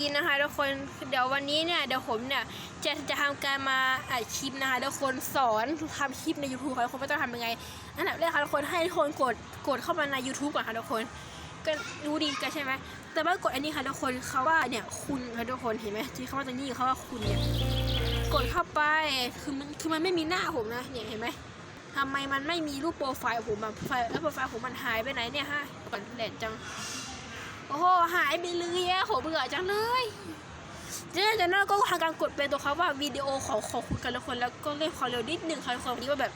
ดีนะคะทุกคนเดี๋ยววันนี้เนี่ยเดี๋ยวผมเนี่ยจะจะทำการมาอัดคลิปนะคะทุกคนสอนทำคลิปใน YouTube ค่ะทุกคนว่าต้องทำยังไงอันดับแรกค่ะทุกคนให้ทุกคนกดกดเข้ามาใน YouTube ก่อนค่ะทุกคนก็รู้ดีกันใช่ไหมแต่ว่ากดอันนี้ค่ะทุกคนเขาว่าเนี่ยคุณค่ะทุกคนเห็นไหมที่เขาว่าตรงนี้เขาว่าคุณเนี่ยกดเข้าไปคือมันคือมันไม่มีหน้าผมนะเนี่ยเห็นไหมทำไมมันไม่มีรูปโปรไฟล์ผมแบบไฟล์แล้วโปรไฟล์ผมมันหายไปไหนเนี่ยฮะก่อนแหลดจัง โอ้โหหายไปเลยอะโหเบื่อจังเลยเจ๊จากนั้นก็ทำการกดเป็นตัวเขาว่าวิดีโอของของคุณกันละคนแล้วก็เล่นความเร็วนิดหนึ่งค่ะทุกคนนี้ว่าแบบ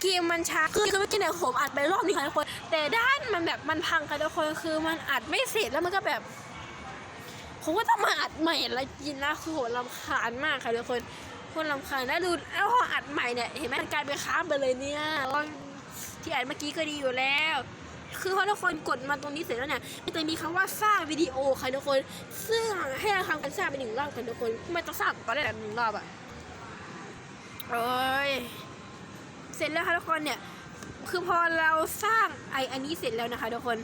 เกมมันช้าคือคือเมื่อกี้เนี่ยผมอัดไปรอบนึงค่ะทุกคนแต่ด้านมันแบบมันพังค่ะทุกคนคือมันอัดไม่เสร็จแล้วมันก็แบบผมก็ต้องมาอัดใหม่อะไรกินนะคือโหรำคาญมากค่ะทุกคนคนรำคาญแล้วดูแล้วพออัดใหม่เนี่ยเห็นไหมมันกลายเป็นค้างไปเลยเนี่ยที่อัดเมื่อกี้ก็ดีอยู่แล้ว คือพอทุกคนกดมาตรงนี้เสร็จแล้วเนี่ยมันจะมีคำว่าสร้างวิดีโอค่ะทุกคน ซึ่งให้เราทำการสร้างเป็นหนึ่งรอบกันทุกคนไม่ต้องสร้างตอนแรกแบบหนึ่งรอบอะโอ้ยเสร็จแล้วค่ะทุกคนเนี่ย คือพอเราสร้างไออันนี้เสร็จแล้วนะคะทุกคน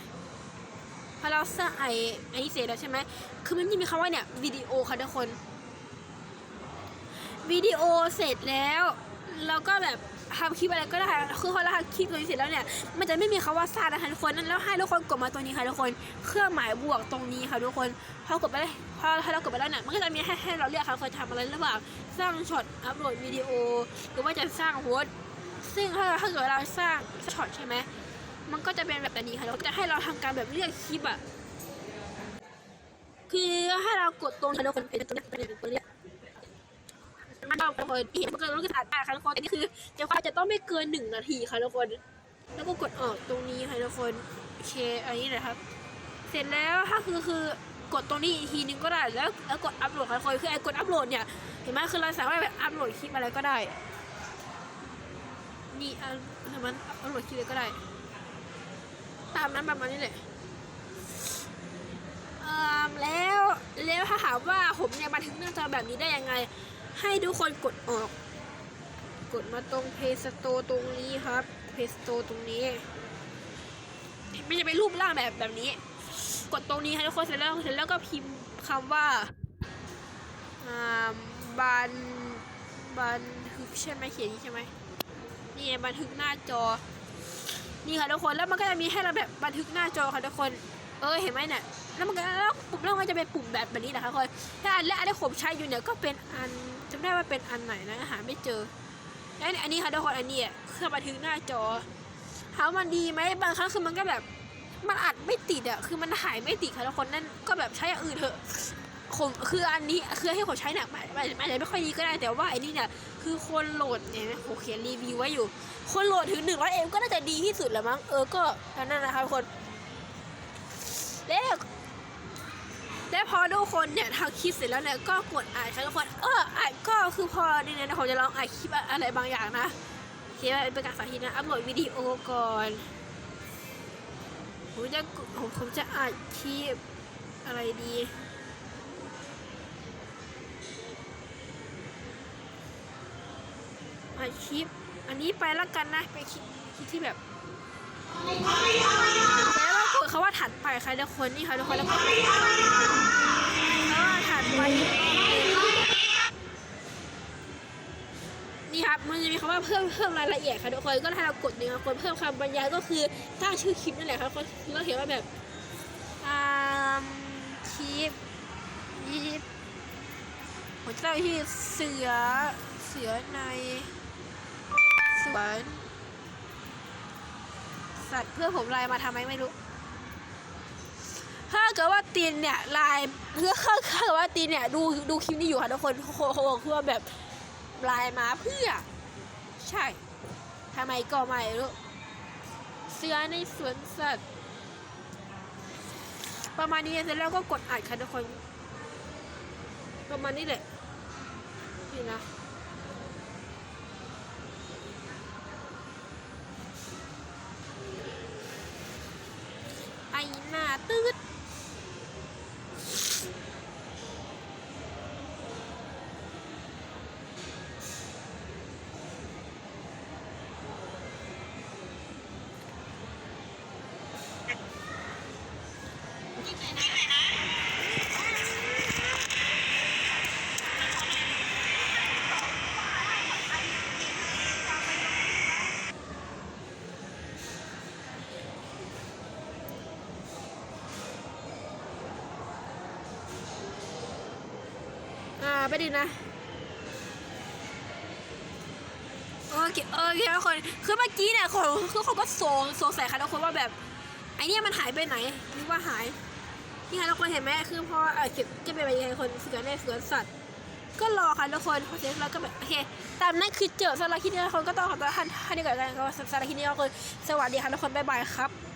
พอเราสร้างไออันนี้เสร็จแล้วใช่ไหมคือมันจะมีคำว่าเนี่ยวิดีโอค่ะทุกคนวิดีโอเสร็จแล้ว เราก็แบบทำคลิปอะไรก็ได้ คือพอเราทำคลิปตรงนี้เสร็จแล้วเนี่ย มันจะไม่มีคำว่าซาดนะคะทุกคนแล้วให้ทุกคนกดมาตรงนี้ค่ะทุกคน เครื่องหมายบวกตรงนี้ค่ะทุกคน พอกดไปเลยพอถ้เรากดไปแล้วเนี่ย มันก็จะมีให้ให้เราเลือกค่ะคนทำอะไรระหว่างสร้างช็อต อัพโหลดวิดีโอ หรือว่าจะสร้างโพสซึ่งถ้าถ้าเกิดเราสร้างช็อตใช่ไหม มันก็จะเป็นแบบนี้ค่ะแล้วจะให้เราทำการแบบเลือกคลิปอะคือให้เรากดตรงค่ะทุกคนเป็นตัวนี้เป็นตัวนี้ มันต้องเปิดเห็นมันก็ต้องกระดาษได้ค่ะทุกคนนนี้คือจะว่าจะต้องไม่เกินหนึ่งนาทีค่ะทุกคน แล้วก็กดออกตรงนี้ค่ะทุกคนโอเคอันนี้นะครับ เสร็จแล้วถ้าคือคือกดตรงนี้อีกทีนึงก็ได้แล้วแล้วกดอัพโหลดค่ะทุกคนคือไอ้กดอัพโหลดเนี่ยเห็นไหมคือเราสามารถแบบอัพโหลดคลิปอะไรก็ได้ นี่อันมันอัพโหลดคลิปอะไรก็ได้ ตามนั้นประมาณนี้แหละแล้วแล้วถ้าถามว่าผมเนี่ยมาถึงหน้าจอแบบนี้ได้ยังไง ให้ทุกคนกดออก กดมาตรง Play Store ตรงนี้ครับ Play Store ตรงนี้มันจะเป็นรูปร่างแบบแบบนี้ กดตรงนี้ให้ทุกคนเสร็จแล้วเสร็จแล้วก็พิมพ์คำว่าอ่าบันบันทึกใช่ไหมเขียนอย่างนี้ใช่ไหมนี่ไงบันทึกหน้าจอ นี่ค่ะทุกคนแล้วมันก็จะมีให้เราแบบบันทึกหน้าจอค่ะทุกคน เออเห็นไหมเนี่ย แล้วมันก็แล้วปุ่มแล้วมันก็จะเป็นปุ่มแบบแบบนี้นะคะทุกคนถ้าอันและอันที่ผมใช้อยู่เนี่ยก็เป็นอันจำได้ว่าเป็นอันไหนนะหาไม่เจอแล้วอันนี้ค่ะทุกคนอันนี้อะเครื่องบันทึกหน้าจอถามว่ามันดีไหมบางครั้งคือมันก็แบบมันอัดไม่ติดอะคือมันถ่ายไม่ติดค่ะทุกคนนั่นก็แบบใช้อย่างอื่นเถอะผมคืออันนี้คือให้ผมใช้เนี่ยมันมันอาจจะไม่ค่อยดีก็ได้แต่ว่าไอ้นี่เนี่ยคือคนโหลดเนี่ยผมเขียนรีวิวไว้อยู่ คนโหลดถึงหนึ่งร้อยเอ็มก็น่าจะดีที่สุดแล้วมั้งเออก็นั่นนะคะทุกคนแล้ว แล้พอทุกคนเนี่ยทำคลิปเสร็จแล้วเนี่ยก็กดอ่านค่ะทุกคนเอออ่านก็คือพอเนี่ยนะผมจะลองอ่านคลิปอะไรบางอย่างนะโอเคเป็นการสาธิตนะอัพโหลดวิดีโอก่อนผมจะผมผมจะอ่านคลิปอะไรดีอ่านคลิปอันนี้ไปแล้วกันนะไปคลิปที่แบบำว่าถัดไปค่ะทุกคนนี่ค่ะทุกคนแล้วก็แล้วถัดไปนี่ครับมันจะมีคำว่าเพิ่มเพิ่มรายละเอียดค่ะทุกคนก็ถ้าเรากดหนึ่งกดเพิ่มคำบรรยายก็คือตั้งชื่อคลิปนั่นแหละครับก็ก็เขียนว่าแบบอ่าคลิปคลิปผมจะตั้งชื่เสือเสือในสวนสัตว์เพื่อผมไลน์มาทำไมไม่รู้ ถ้าเกิดว่าตีนเนี่ยไลน์เพื่อถ้าเกิดว่าตีนเนี่ยดูดูคลิปนี้อยู่ค่ะทุกคนเขาบอกคือว่าแบบไลน์มาเพื่อ ใช่ทำไมก็ไม่รู้เสื้อในสวนสัตว์ประมาณนี้เสร็จแล้วก็กดอัดค่ะทุกคน ประมาณนี้แหละนี่นะไอหน้าตืด ไปดินะ โอเคโอเคทุกคนคือเมื่อกี้เนี่ยคนคือคนก็สงสงสัยค่ะทุกคนว่าแบบไอเนี่ยมันหายไปไหนนึกว่าหายนี่ค่ะทุกคนเห็นไหมคือพอเออเก็บจะเป็นยังไงคนเสือในสวนสัตว์ ก็รอค่ะทุกคนพอเสร็จแล้วก็แบบโอเคตามนั้นคือเจอสำหรับคลิปนี้ทุกคนก็ต้องขอตัวท่านท่านนี้ก่อนกันก็สำหรับคลิปนี้ก็คือสวัสดีค่ะทุกคนบ๊ายบายครับ